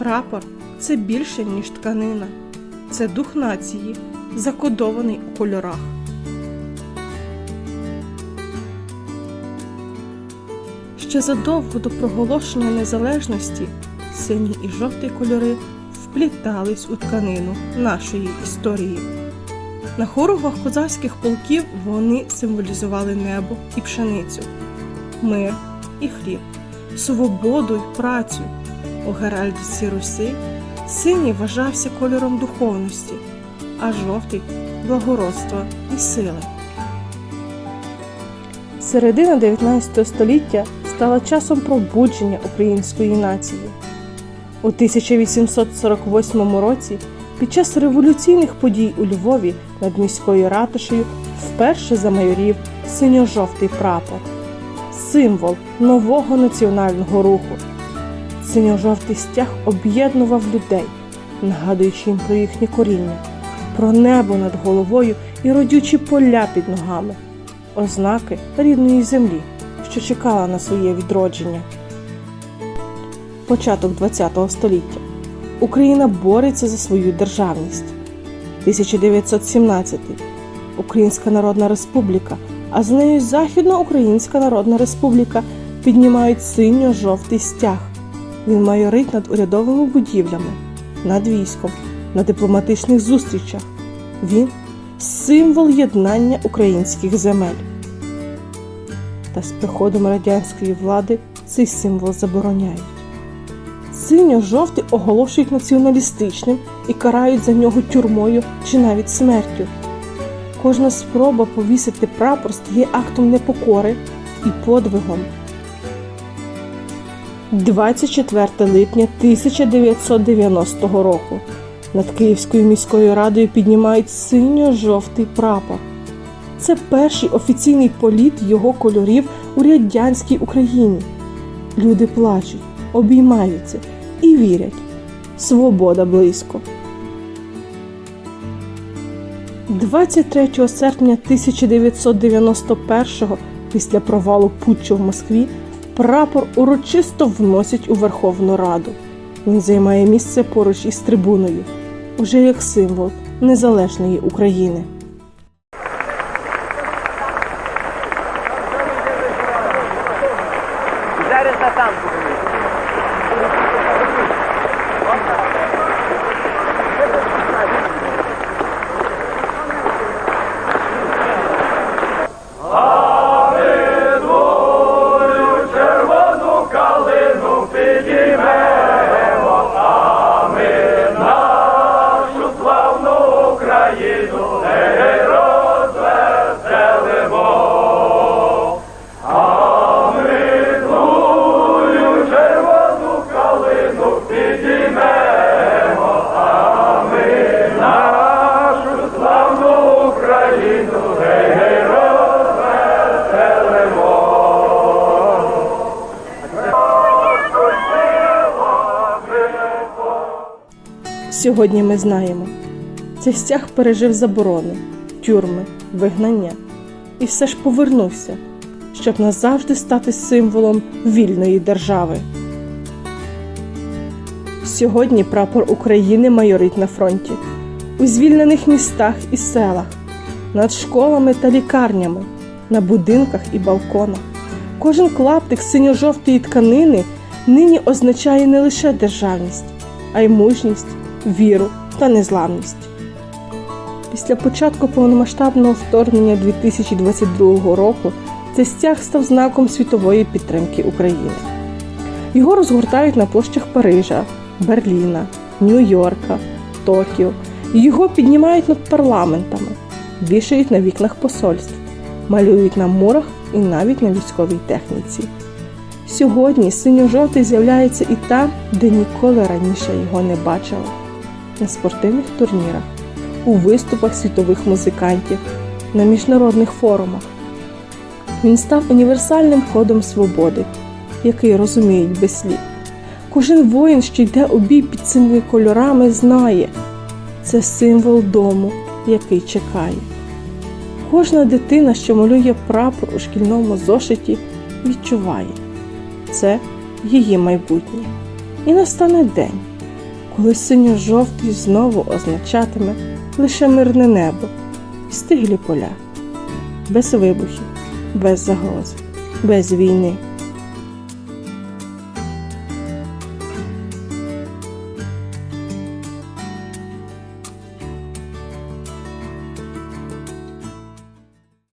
Прапор це більше, ніж тканина. Це дух нації, закодований у кольорах. Ще задовго до проголошення незалежності синій і жовтий кольори вплітались у тканину нашої історії. На хоругвах козацьких полків вони символізували небо і пшеницю, мир і хліб, свободу й працю. У геральдиці Руси синій вважався кольором духовності, а жовтий благородства і сили. Середина 19 століття стала часом пробудження української нації. У 1848 році під час революційних подій у Львові над міською ратушею вперше замайорів синьо-жовтий прапор, символ нового національного руху. Синьо-жовтий стяг об'єднував людей, нагадуючи їм про їхнє коріння, про небо над головою і родючі поля під ногами, ознаки рідної землі, що чекала на своє відродження. Початок ХХ століття. Україна бореться за свою державність. 1917. Українська Народна Республіка, а з нею Західноукраїнська Народна Республіка піднімають синьо-жовтий стяг. Він майорить над урядовими будівлями, над військом, на дипломатичних зустрічах. Він символ єднання українських земель. Та з приходом радянської влади цей символ забороняють. Синьо-жовтий оголошують націоналістичним і карають за нього тюрмою чи навіть смертю. Кожна спроба повісити прапор стає актом непокори і подвигом. 24 липня 1990 року над Київською міською радою піднімають синьо-жовтий прапор. Це перший офіційний політ його кольорів у радянській Україні. Люди плачуть, обіймаються і вірять. Свобода близько. 23 серпня 1991-го, після провалу путчу в Москві, прапор урочисто вносять у Верховну Раду. Він займає місце поруч із трибуною, уже як символ незалежної України. Зараз на танку. Сьогодні ми знаємо, цей стяг пережив заборони, тюрми, вигнання і все ж повернувся, щоб назавжди стати символом вільної держави. Сьогодні прапор України майорить на фронті, у звільнених містах і селах, над школами та лікарнями, на будинках і балконах. Кожен клаптик синьо-жовтої тканини нині означає не лише державність, а й мужність, віру та незламність. Після початку повномасштабного вторгнення 2022 року цей стяг став знаком світової підтримки України. Його розгортають на площах Парижа, Берліна, Нью-Йорка, Токіо. Його піднімають над парламентами, вішають на вікнах посольств, малюють на мурах і навіть на військовій техніці. Сьогодні синьо-жовтий з'являється і там, де ніколи раніше його не бачили на спортивних турнірах, у виступах світових музикантів, на міжнародних форумах. Він став універсальним кодом свободи, який розуміють без слів. Кожен воїн, що йде у бій під цими кольорами, знає це символ дому, який чекає. Кожна дитина, що малює прапор у шкільному зошиті, відчуває це її майбутнє. І настане день, коли синьо-жовтий знову означатиме лише мирне небо і стиглі поля, без вибухів, без загроз, без війни.